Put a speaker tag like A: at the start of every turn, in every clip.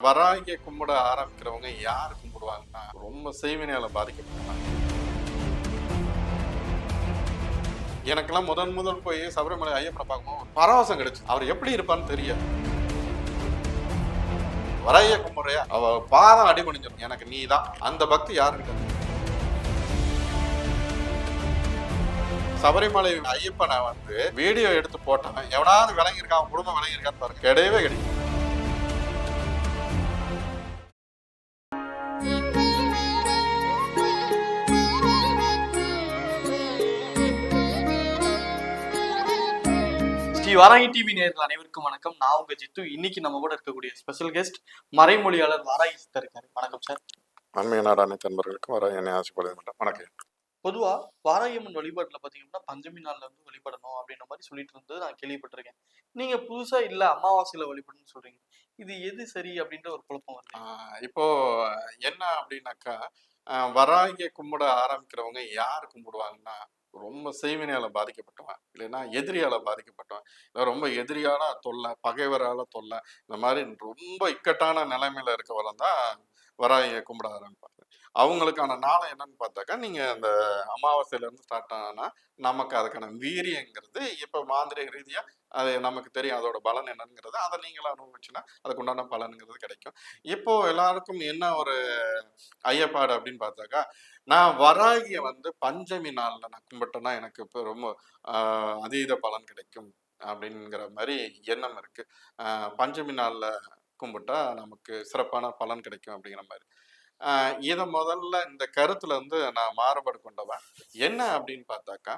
A: வராகிய கும்பிட ஆரம்பிக்கிறவங்க யார் கும்பிடுவாங்கன்னா ரொம்ப செய்வினையால பாதிக்கப்பட்டாங்க எனக்கெல்லாம் முதன் முதல் போய் சபரிமலை ஐயப்பனை பார்க்கும்போது பரவசம் கிடைச்சு. அவர் எப்படி இருப்பான்னு தெரியாது. வரைய கும்பிடுறையா? அவ பாதம் அடிபணிஞ்சிடும் எனக்கு நீ தான் அந்த பக்தி யாருக்கிட்ட சபரிமலை ஐயப்பனை வந்து வீடியோ எடுத்து போட்டவன் எவனாவது விளங்கியிருக்கான் குடும்பம் விளங்கியிருக்கான்னு பாருங்க. கிடையவே கிடையாது.
B: வாராகி டிவி நேயர்கள் அனைவருக்கும் வணக்கம். நான் உங்க ஜித்து. இன்னைக்கு நம்ம கூட இருக்கக்கூடிய ஸ்பெஷல் கெஸ்ட் மறைமொழியாளர் வாராகி சித்தர் இருக்காரு. வணக்கம் சார்
A: அண்மைய நாடு அனைத்து நண்பர்களுக்கும் வர என்னை ஆசைப்படுது மாட்டேன் வணக்கம்.
B: பொதுவா வாராகியம்மன் வழிபாட்டுல பாத்தீங்கன்னா பஞ்சமி நாள்ல வந்து வழிபடணும் அப்படின்ற மாதிரி சொல்லிட்டு இருந்தது. நான் கேள்விப்பட்டிருக்கேன். நீங்க புதுசா இல்ல அமாவாசையில வழிபடணும்னு சொல்றீங்க. இது எது சரி அப்படின்ற ஒரு குழப்பம் வருது.
A: இப்போ என்ன அப்படின்னாக்கா வராகிய கும்பிட ஆரம்பிக்கிறவங்க யார் கும்பிடுவாங்கன்னா ரொம்ப செய்வினையால பாதிக்கப்பட்டவன். இல்லைன்னா எதிரியால பாதிக்கப்பட்டவன். இல்லை ரொம்ப எதிரியால தொல்லை பகைவரால தொல்லை இந்த மாதிரி ரொம்ப இக்கட்டான நிலைமையில இருக்கவரம் தான் வராய கும்பிட ஆரம்பிப்பாங்க. அவங்களுக்கான நாளை என்னன்னு பார்த்தாக்கா நீங்க அந்த அமாவாசையில இருந்து ஸ்டார்ட் ஆனா நமக்கு அதுக்கான வீரியங்கிறது இப்ப மாந்திரிக ரீதியா அது நமக்கு தெரியும் அதோட பலன் என்னங்கிறது. அதை நீங்களும் அனுபவிச்சுன்னா அதுக்கு உண்டான பலனுங்கிறது கிடைக்கும். இப்போ எல்லாருக்கும் என்ன ஒரு ஐயப்பாடு அப்படின்னு பார்த்தாக்கா நான் வராகிய வந்து பஞ்சமி நாள்ல நான் கும்பிட்டேன்னா எனக்கு இப்போ ரொம்ப ஆஹ், அதீத பலன் கிடைக்கும் அப்படிங்கிற மாதிரி எண்ணம் இருக்கு. ஆஹ், பஞ்சமி நாள்ல கும்பிட்டா நமக்கு சிறப்பான பலன் கிடைக்கும் அப்படிங்கிற மாதிரி ஆஹ், இதை முதல்ல இந்த கருத்துல இருந்து நான் மாறுபாடு கொண்டவன். என்ன அப்படின்னு பார்த்தாக்கா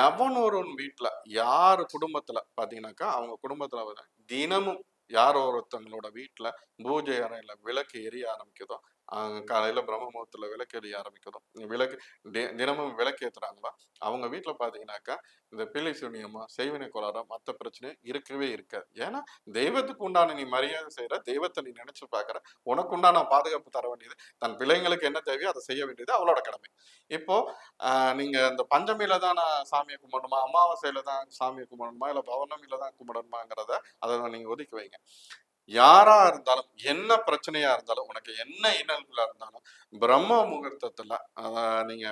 A: எவனொருவன் வீட்டில் வீட்டுல யார் குடும்பத்துல பாத்தீங்கன்னாக்கா அவங்க குடும்பத்துல தினமும் யார் ஒருத்தவங்களோட வீட்டுல பூஜை அறையில் விளக்கு எரிய ஆரம்பிக்குதோ காலையில பிரம்ம முகூர்த்தத்துல விளக்கு ஆரம்பிக்கிறோம் விளக்கு தி- தினமும் விளக்கேத்துறாங்களா? அவங்க வீட்டுல பாத்தீங்கன்னாக்கா இந்த பிள்ளை சூன்யமா செய்வினை கோளாறா மற்ற பிரச்சனையும் இருக்கவே இருக்காது. ஏன்னா தெய்வத்துக்கு உண்டான நீ மரியாதை செய்யற தெய்வத்தை நீ நினைச்சு பாக்குற உனக்கு உண்டான பாதுகாப்பு தர வேண்டியது தன் பிள்ளைங்களுக்கு என்ன தேவையோ அதை செய்ய வேண்டியது அவளோட கடமை. இப்போ நீங்கள் நீங்க இந்த பஞ்சமியில தான் நான் சாமியை கும்பிடணுமா? அமாவாசையில தான் சாமியை கும்பிடணுமா? இல்ல பவனமில தான் கும்பிடணுமாங்கிறத அதை நீங்க ஒதுக்கி வைங்க. யாரா இருந்தாலும் என்ன பிரச்சனையா இருந்தாலும் உனக்கு என்ன இன்னல்களா இருந்தாலும் பிரம்ம முகூர்த்தத்துல நீங்க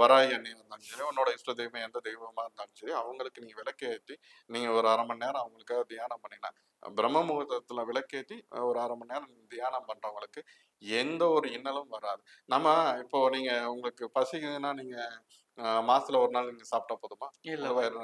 A: வராகி அண்ணி இருந்தாலும் சரி உன்னோட இஷ்ட தெய்வம் எந்த தெய்வமா இருந்தாலும் சரி அவங்களுக்கு நீங்க விளக்கேற்றி நீங்க ஒரு அரை மணி நேரம் அவங்களுக்காக தியானம் பண்ணினா. பிரம்ம முகூர்த்தத்துல விளக்கேற்றி ஒரு அரை மணி நேரம் தியானம் பண்றவங்களுக்கு எந்த ஒரு இன்னலும் வராது. நம்ம இப்போ நீங்க உங்களுக்கு பசிக்குதுன்னா நீங்க மாசத்துல ஒரு நாள் நீங்க சாப்பிட்டா போதுமா?
B: இல்ல
A: வயிறு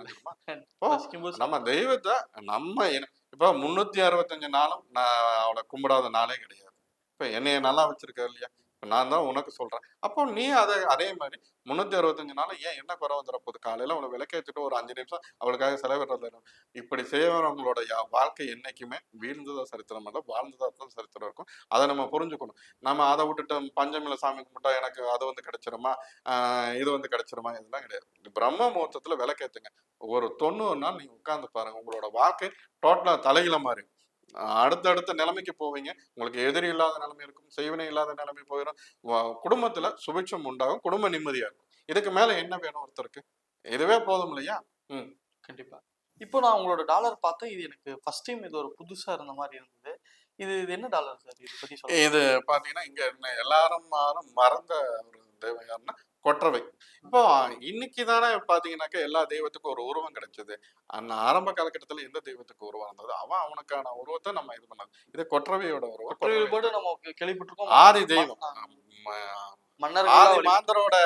A: நம்ம தெய்வத்தை நம்ம இப்போ முன்னூத்தி அறுபத்தஞ்சு நாளும் நான் அவளை கும்பிடாத நாளே கிடையாது. இப்ப என்னைய நல்லா வச்சிருக்க இல்லையா? நான் தான் உனக்கு சொல்றேன். அப்போ நீ அதை அதே மாதிரி முன்னூத்தி அறுபத்தஞ்சு நாள் ஏன் என்ன குறை வந்துட போகுது? காலையில அவளை விளக்கேற்றிட்டு ஒரு அஞ்சு நிமிஷம் அவளுக்காக செலவிடுறது இப்படி செய்யறவங்களோட யா- வாழ்க்கை என்னைக்குமே வீழ்ந்ததா சரித்திரம் இல்லை வாழ்ந்ததா தான் சரித்திரம் இருக்கும். அதை நம்ம புரிஞ்சுக்கணும். நம்ம அதை விட்டுட்டு பஞ்சமில சாமி கும்பிட்டா எனக்கு அது வந்து கிடைச்சிருமா? இது வந்து கிடைச்சிருமா? இதெல்லாம் கிடையாது. பிரம்ம முகூர்த்தத்துல விளக்கேத்துங்க. ஒரு தொண்ணூறு நாள் நீங்கள் உட்காந்து பாருங்க. உங்களோட வாழ்க்கை டோட்டலா தலையில மாறி அடுத்தடுத்த நிலைமைக்கு போவீங்க. உங்களுக்கு எதிரி இல்லாத நிலைமை இருக்கும் செய்வினை இல்லாத நிலைமை போயிடும் குடும்பத்துல சுபிட்சம் உண்டாகும் குடும்ப நிம்மதியா இருக்கும். இதுக்கு மேல என்ன வேணும் ஒருத்தருக்கு? இதுவே போதும் இல்லையா?
B: கண்டிப்பா. இப்போ நான் உங்களோட டாலர் பார்த்தேன் இது எனக்கு ஃபர்ஸ்ட் டைம் இது ஒரு புதுசா இருந்த மாதிரி இருந்தது. இது இது என்ன டாலர் சார்? இதை பத்தி சொல்லுங்க.
A: இது பாத்தீங்கன்னா இங்க எல்லாரும் மாறும் மறந்த ஒரு தெய்வம் யாருன்னா கொற்றவை. இப்போ இன்னைக்கு தானே பாத்தீங்கன்னாக்கா எல்லா தெய்வத்துக்கும் ஒரு உருவம் கிடைச்சது. அந்த ஆரம்ப காலகட்டத்துல எந்த தெய்வத்துக்கு உருவம் இருந்தது அவன் அவனுக்கான உருவத்தை நம்ம இது பண்ணது இது கொற்றவையோட உருவம்
B: நம்ம கேள்விப்பட்டிருக்கோம்
A: ஆதி தெய்வம்.
B: ஆ.
A: ம-
B: மன்னர்கள்
A: ஆதி மாந்தரோட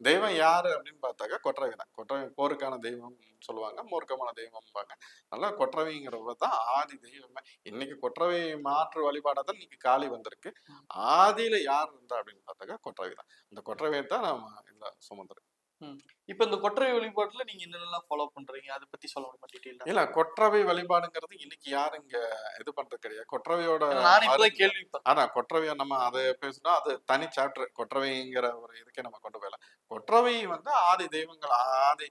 A: தெய்வம் யாரு அப்படின்னு பார்த்தாக்கா கொற்றவை தான். கொற்றவை போருக்கான தெய்வம் சொல்லுவாங்க மூர்க்கமான தெய்வம்பாங்க. அதனால கொற்றவைங்கிறவங்க தான் ஆதி தெய்வமே. இன்னைக்கு கொற்றவை மாற்று வழிபாடாக தான் இன்னைக்கு காளி வந்திருக்கு. ஆதியில யார் இருந்தா அப்படின்னு பார்த்தாக்கா கொற்றவை தான். அந்த கொற்றவையை தான் நம்ம இதுல சுமந்துரு
B: இப்போ இந்த கொற்றவை வழிபாட்டுல நீங்க என்னென்னலாம் ஃபாலோ பண்றீங்க? அதை பத்தி சொல்ல முடியுமா டீட்டெயிலா
A: இல்ல கொற்றவை வழிபாடுங்கிறது இன்னைக்கு யாரும் இங்க இது பண்றது கிடையாது. கொற்றவையோட
B: கேள்வி
A: ஆனா கொற்றவையை நம்ம அதை பேசினா அது தனி சாப்டர் கொற்றவைங்கிற ஒரு இதுக்கே நம்ம கொண்டு போயிடலாம். கொற்றவை வந்து ஆதி தெய்வங்கள் ஆதி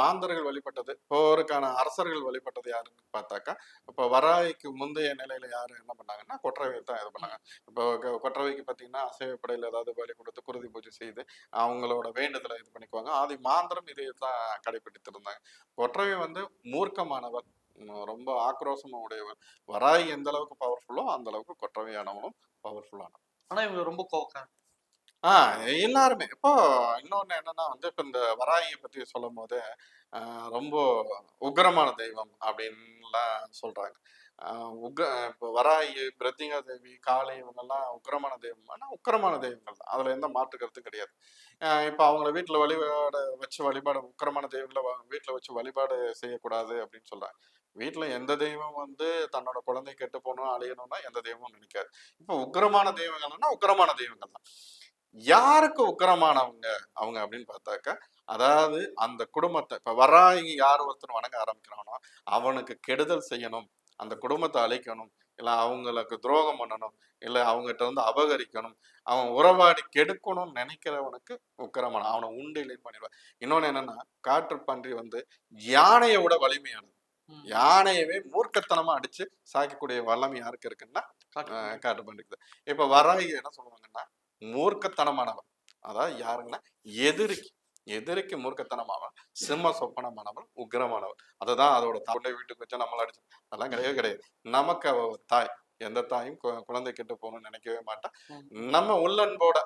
A: மாந்தர்கள் வழிபட்டது. போருக்கான அரசர்கள் வழிபட்டது யாருன்னு பார்த்தாக்கா இப்போ வராய்க்கு முந்தைய நிலையில யாரு என்ன பண்ணாங்கன்னா கொற்றவை தான் இது பண்ணாங்க. இப்போ கொற்றவைக்கு பார்த்தீங்கன்னா அசைவப்படையில் ஏதாவது பலி கொடுத்து குருதி பூஜை செய்து அவங்களோட வேண்டுதலை இது பண்ணிக்குவாங்க. ஆதி மாந்திரம் இதை தான் கடைபிடித்து இருந்தாங்க கொற்றவை வந்து மூர்க்கமானவர். ரொம்ப ஆக்ரோஷமா உடையவர். வராய் எந்த அளவுக்கு பவர்ஃபுல்லோ அந்த அளவுக்கு கொற்றவையானவனும் பவர்ஃபுல்லானவன்
B: ஆனா இவங்க ரொம்ப கோவக்கார
A: ஆஹ் எல்லாருமே. இப்போ இன்னொன்னு என்னன்னா வந்து இப்போ இந்த வராயை பத்தி சொல்லும் போது ரொம்ப உக்கிரமான தெய்வம் அப்படின்லாம் சொல்றாங்க. ஆஹ் உக்ர இப்போ வராயி பிரத்திங்க தேவி காளி இவங்கெல்லாம் உக்கிரமான தெய்வம். ஆனால் உக்கிரமான தெய்வங்கள் தான். அதில் எந்த மாற்று கருத்து கிடையாது. இப்போ அவங்கள வீட்டில் வழிபாடு வச்சு வழிபாடு உக்கிரமான தெய்வங்களை வீட்டில் வச்சு வழிபாடு செய்யக்கூடாது அப்படின்னு சொல்கிறாங்க வீட்டில் எந்த தெய்வம் வந்து தன்னோட குழந்தை கெட்டு போகணும் அழியணும்னா எந்த தெய்வமும் நினைக்காது. இப்போ உக்கிரமான தெய்வங்கள்னா உக்கிரமான தெய்வங்கள் தான். யாருக்கு உக்கிரமானவங்க அவங்க அப்படின்னு பார்த்தாக்கா அதாவது அந்த குடும்பத்தை இப்ப வராகி யார் ஒருத்தர் வணங்க ஆரம்பிக்கிறானோ அவனுக்கு கெடுதல் செய்யணும் அந்த குடும்பத்தை அழிக்கணும் இல்ல அவங்களுக்கு துரோகம் பண்ணணும் இல்ல அவங்ககிட்ட இருந்து அபகரிக்கணும் அவன் உறவாடி கெடுக்கணும்னு நினைக்கிறவனுக்கு உக்கிரமான அவனை உண்டிலையும் பண்ணிடுவான். இன்னொன்னு என்னன்னா காற்று பன்றி வந்து யானையை விட வலிமையானது. யானையவே மூர்க்கத்தனமா அடிச்சு சாய்க்கக்கூடிய வல்லமை யாருக்கு இருக்குன்னா
B: காட்டு
A: பண்ணிக்குது இப்ப வராகி என்ன சொல்லுவாங்கன்னா மூர்க்கத்தனமானவன். அதாவது யாருங்கன்னா எதிரிக்கு எதிரிக்கு மூர்க்கத்தனமானவன். சிம்ம சொப்பனமானவன் உக்கிரமானவன் அதுதான் அதோட தாய் வீட்டுக்கு வச்சா நம்மள அடிச்சு அதெல்லாம் கிடையவே கிடையாது. நமக்கு அவ தாய். எந்த தாயும் குழந்தை கெட்டு போகணும்னு நினைக்கவே மாட்டான். நம்ம உள்ளன்போட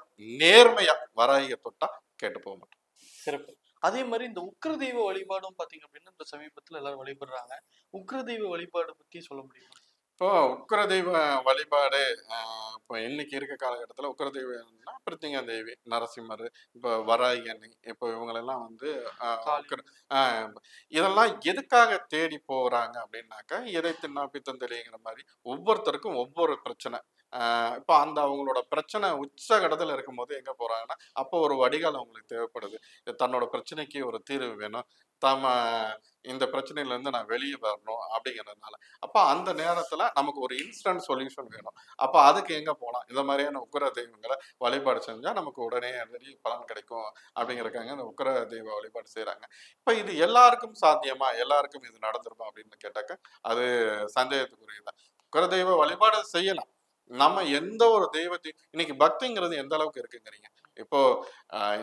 A: நேர்மையா வராகிய தொட்டா கேட்டு போக மாட்டோம்
B: சிறப்பு. அதே மாதிரி இந்த உக்கிர தெய்வ வழிபாடும் பாத்தீங்க அப்படின்னா இந்த சமீபத்துல எல்லாரும் வழிபடுறாங்க. உக்கிர தெய்வ வழிபாடு பத்தி சொல்ல முடியுமா?
A: இப்போ உக்கிர தெய்வ வழிபாடு இப்போ இன்னைக்கு இருக்க காலகட்டத்தில் உக்கிர தெய்வம்னா பிரித்திங்கா தேவி நரசிம்மர் இப்போ வராகி அன்னை இப்போ இவங்களெல்லாம் வந்து இதெல்லாம் எதுக்காக தேடி போறாங்க அப்படின்னாக்கா எதை தின்னா பித்தந்தெளிங்கிற மாதிரி ஒவ்வொருத்தருக்கும் ஒவ்வொரு பிரச்சனை. ஆஹ் இப்போ அந்த அவங்களோட பிரச்சனை உச்சகட்டத்தில் இருக்கும்போது எங்க போறாங்கன்னா அப்போ ஒரு வடிகால் அவங்களுக்கு தேவைப்படுது. தன்னோட பிரச்சனைக்கு ஒரு தீர்வு வேணும். தம இந்த பிரச்சனையில இருந்து நான் வெளியே வரணும் அப்படிங்கிறதுனால. அப்ப அந்த நேரத்துல நமக்கு ஒரு இன்ஸ்டன்ட் சொல்யூஷன் வேணும். அப்ப அதுக்கு எங்க போகலாம் இந்த மாதிரியான உக்கிர தெய்வங்களை வழிபாடு செஞ்சா நமக்கு உடனே நிறைய பலன் கிடைக்கும் அப்படிங்கிறக்காங்க இந்த உக்கிர தெய்வ வழிபாடு செய்கிறாங்க இப்ப இது எல்லாருக்கும் சாத்தியமா? எல்லாருக்கும் இது நடந்துருமா அப்படின்னு கேட்டாக்க அது சந்தேகத்துக்குரியதான் உக்கர தெய்வ வழிபாடு செய்யலாம். நம்ம எந்த ஒரு தெய்வத்தையும் இன்னைக்கு பக்திங்கிறது எந்த அளவுக்கு இருக்குங்கிறீங்க. இப்போ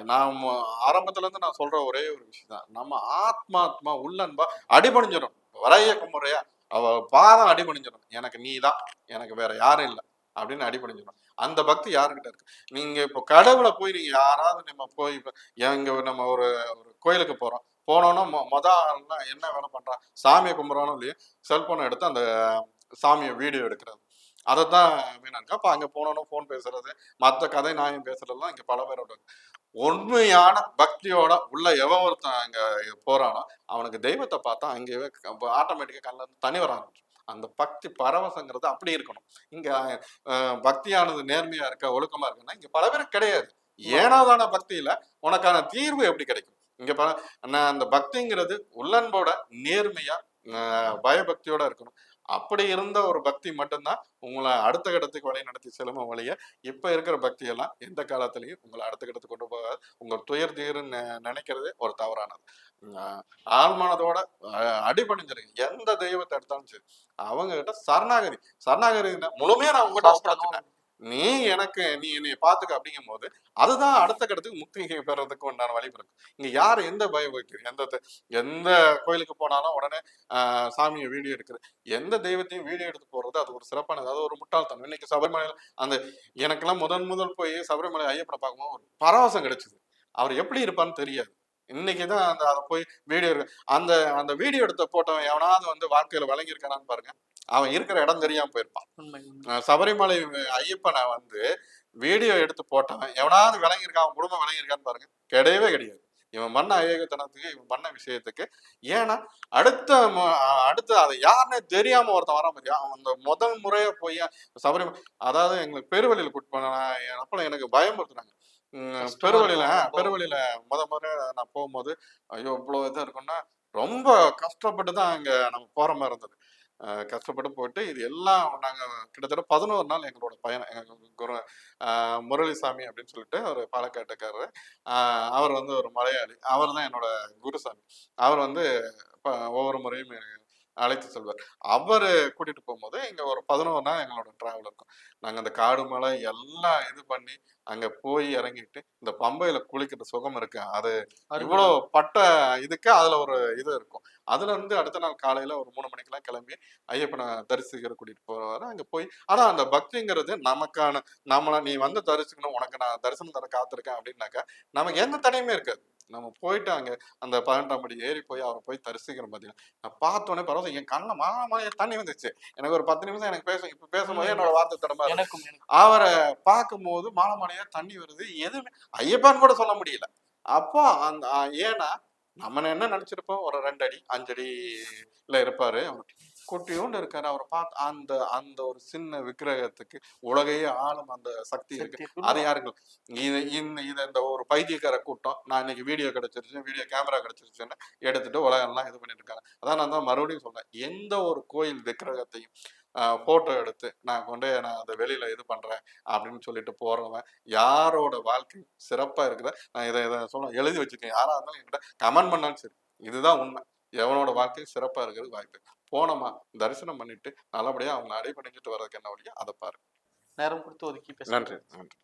A: நாம் ஆரம்பத்துல இருந்து நான் சொல்ற ஒரே ஒரு விஷயம் தான் நம்ம ஆத்மாத்மா உள்ளன்பா அடிபணிஞ்சிடும் வரைய குமுறையா அவ பாதம் அடிபணிஞ்சிடும் எனக்கு நீ தான் எனக்கு வேற யாரும் இல்லை அப்படின்னு அடிபணிஞ்சிடும் அந்த பக்தி யாருக்கிட்ட இருக்கு? நீங்க இப்போ கடவுளை போய் நீங்க யாராவது நம்ம போய் எங்க நம்ம ஒரு ஒரு கோயிலுக்கு போறோம். போனோம்னா மொ மொத என்ன வேலை பண்றான்? சாமியை கும்பிட்றானோ இல்லையோ செல்போனை எடுத்து அந்த சாமியை வீடியோ எடுக்கிறது. அதை தான் வேணாங்க அப்போ அங்கே போனோம் ஃபோன் பேசுறது மற்ற கதை நியாயம் பேசுறதெல்லாம் இங்கே பல பேரோட உண்மையான பக்தியோட உள்ள எவன் ஒருத்தன் அங்கே போறானோ அவனுக்கு தெய்வத்தை பார்த்தா அங்கேயே ஆட்டோமேட்டிக்காக கண்ணில் தனி வர ஆரம்பிச்சு அந்த பக்தி பரவசங்கிறது அப்படி இருக்கணும். இங்க பக்தியானது நேர்மையா இருக்க ஒழுக்கமா இருக்குன்னா இங்க பல பேருக்கு கிடையாது. ஏனாதான பக்தியில உனக்கான தீர்வு எப்படி கிடைக்கும்? இங்க பல நான் அந்த பக்திங்கிறது உள்ளன்போட நேர்மையா பயபக்தியோட இருக்கணும். அப்படி இருந்த ஒரு பக்தி மட்டும்தான் உங்களை அடுத்த கட்டத்துக்கு வழி நடத்தி செல்லும் வழிய இப்ப இருக்கிற பக்தி எல்லாம் எந்த காலத்திலையும் உங்களை அடுத்த கட்டத்துக்கு கொண்டு போகாது. உங்க துயர் தீருன்னு நினைக்கிறதே ஒரு தவறானது. ஆழ்மனதோட அடிபணிஞ்சிருக்கு எந்த தெய்வத்தை எடுத்தாலும் சரி அவங்க கிட்ட சரணாகதி. சரணாகதி முழுமையா நான் உங்ககிட்ட நீ எனக்கு நீ என்னை பாத்துக்க அப்படிங்கும் போது அதுதான் அடுத்த கட்டத்துக்கு முக்தி பெறதுக்கு உண்டான வழிபிறக்கும் இங்க யார் எந்த பயம் வைக்குது எந்த எந்த கோயிலுக்கு போனாலும் உடனே சாமியை வீடியோ எடுக்கிறது எந்த தெய்வத்தையும் வீடியோ எடுத்து போறது அது ஒரு சிறப்பானது. அது ஒரு முட்டாள்தனம் இன்னைக்கு சபரிமலையில அந்த எனக்கெல்லாம் முதன் முதல் போய் சபரிமலை ஐயப்பனை பார்க்கும்போது ஒரு பரவசம் கிடைச்சது. அவர் எப்படி இருப்பான்னு தெரியாது. இன்னைக்கு தான் அந்த அதை போய் வீடியோ அந்த அந்த வீடியோ எடுத்த போட்டவன் எவனாவது வந்து வாழ்க்கையில விளங்கியிருக்கானான்னு பாருங்க. அவன் இருக்கிற இடம் தெரியாம போயிருப்பான். சபரிமலை ஐயப்பனை வந்து வீடியோ எடுத்து போட்டவன் எவனாவது விளங்கியிருக்கான் அவன் குடும்பம் விளங்கியிருக்கான்னு பாருங்க. கிடையவே கிடையாது. இவன் பண்ண அயோகத்தனத்துக்கு இவன் பண்ண விஷயத்துக்கு. ஏன்னா அடுத்த அடுத்த அதை யாருன்னே தெரியாம ஒருத்தன் வரான் பாத்தியா? அவன் அந்த முதல் முறையா போய் சபரிமலை அதாவது எங்களுக்கு பெருவழியில கூட்டு போன அப்போ எனக்கு
B: கஷ்டமா
A: பெருவழியில. பெருவழியில முத முறை நான் போகும்போது ஐயோ இவ்வளவு இது இருக்குன்னா ரொம்ப கஷ்டப்பட்டு தான் அங்க நம்ம போற மாதிரி இருந்தது. கஷ்டப்பட்டு போயிட்டு இது எல்லாம் நாங்க கிட்டத்தட்ட பதினோரு நாள் எங்களோட பயணம். எங்க குரு முரளிசாமி அப்படின்னு சொல்லிட்டு அவர் பாலக்காட்டுக்காரரு அவர் வந்து ஒரு மலையாளி. அவர் தான் என்னோட குருசாமி. அவர் வந்து இப்ப ஒவ்வொரு முறையும் அழைத்து செல்வார். அவர் கூட்டிட்டு போகும்போது இங்க ஒரு பதினோரு நாள் எங்களோட டிராவல் இருக்கும். நாங்க அந்த காடு மலை எல்லாம் இது பண்ணி அங்க போய் இறங்கிட்டு இந்த பம்பையில குளிக்கிற சுகம் இருக்கு. அது இவ்வளோ பட்ட இதுக்கு அதுல ஒரு இது இருக்கும். அதுல இருந்து அடுத்த நாள் காலையில ஒரு மூணு மணிக்கெல்லாம் கிளம்பி ஐயப்பனை தரிசிக்கிற கூட்டிட்டு போவாரு அங்க போய் ஆனா அந்த பக்திங்கிறது நமக்கான நம்மள நீ வந்து தரிசிக்கணும் உனக்கு நான் தரிசனம் தர காத்திருக்கேன் அப்படின்னாக்கா நமக்கு எந்த தடையுமே இருக்காது. நம்ம போயிட்டு அங்க அந்த பதினெட்டாம் படி ஏறி போய் அவரை போய் தரிசிக்கிற பார்த்தீங்கன்னா நான் பார்த்தோன்னே பரவாயில்ல என் கண்ணில் மாலைய தண்ணி வந்துச்சு எனக்கு ஒரு பத்து நிமிஷம் எனக்கு பேச இப்ப பேசும்போது என்னோட வார்த்தை தடமா. அவரை பார்க்கும்போது மாலை மாலையா தண்ணி வருது. எதுவுமே ஐயப்பான்னு கூட சொல்ல முடியல. அப்போ அந்த ஏன்னா நம்ம என்ன நினைச்சிருப்போம்? ஒரு ரெண்டு அடி அஞ்சடியில இருப்பாரு. அவர் குட்டியோண்டு இருக்காரு. அவரை பார்த்து அந்த அந்த ஒரு சின்ன விக்கிரகத்துக்கு உலகையே ஆளும் அந்த சக்தி இருக்கு. அது யாருக்கு? இது இந்த இது இந்த ஒரு பைத்தியக்கார கூட்டம். நான் இன்னைக்கு வீடியோ கிடைச்சிருச்சு வீடியோ கேமரா கிடைச்சிருச்சுன்னு எடுத்துட்டு உலகம்லாம் இது பண்ணிட்டு இருக்காங்க. அதான் நான் தான் மறுபடியும் சொல்றேன். எந்த ஒரு கோயில் விக்கிரகத்தையும் போட்டோ எடுத்து நான் கொண்டு நான் அதை வெளியில இது பண்றேன் அப்படின்னு சொல்லிட்டு போறவன் யாரோட வாழ்க்கை சிறப்பா இருக்குதா நான் இதை இதை சொல்ல எழுதி வச்சிருக்கேன் யாரா இருந்தாலும் என்கிட்ட கமெண்ட் பண்ணாலும் சரி இதுதான் உண்மை. எவனோட வாழ்க்கை சிறப்பா இருக்கிறது வாய்ப்பு போனோமா தரிசனம் பண்ணிட்டு நல்லபடியா அவங்க அடைபணிஞ்சிட்டு வர்றதுக்கு என்ன வழியோ அதை பாரு.
B: நேரம் கொடுத்து ஒதுக்கி
A: நன்றி நன்றி.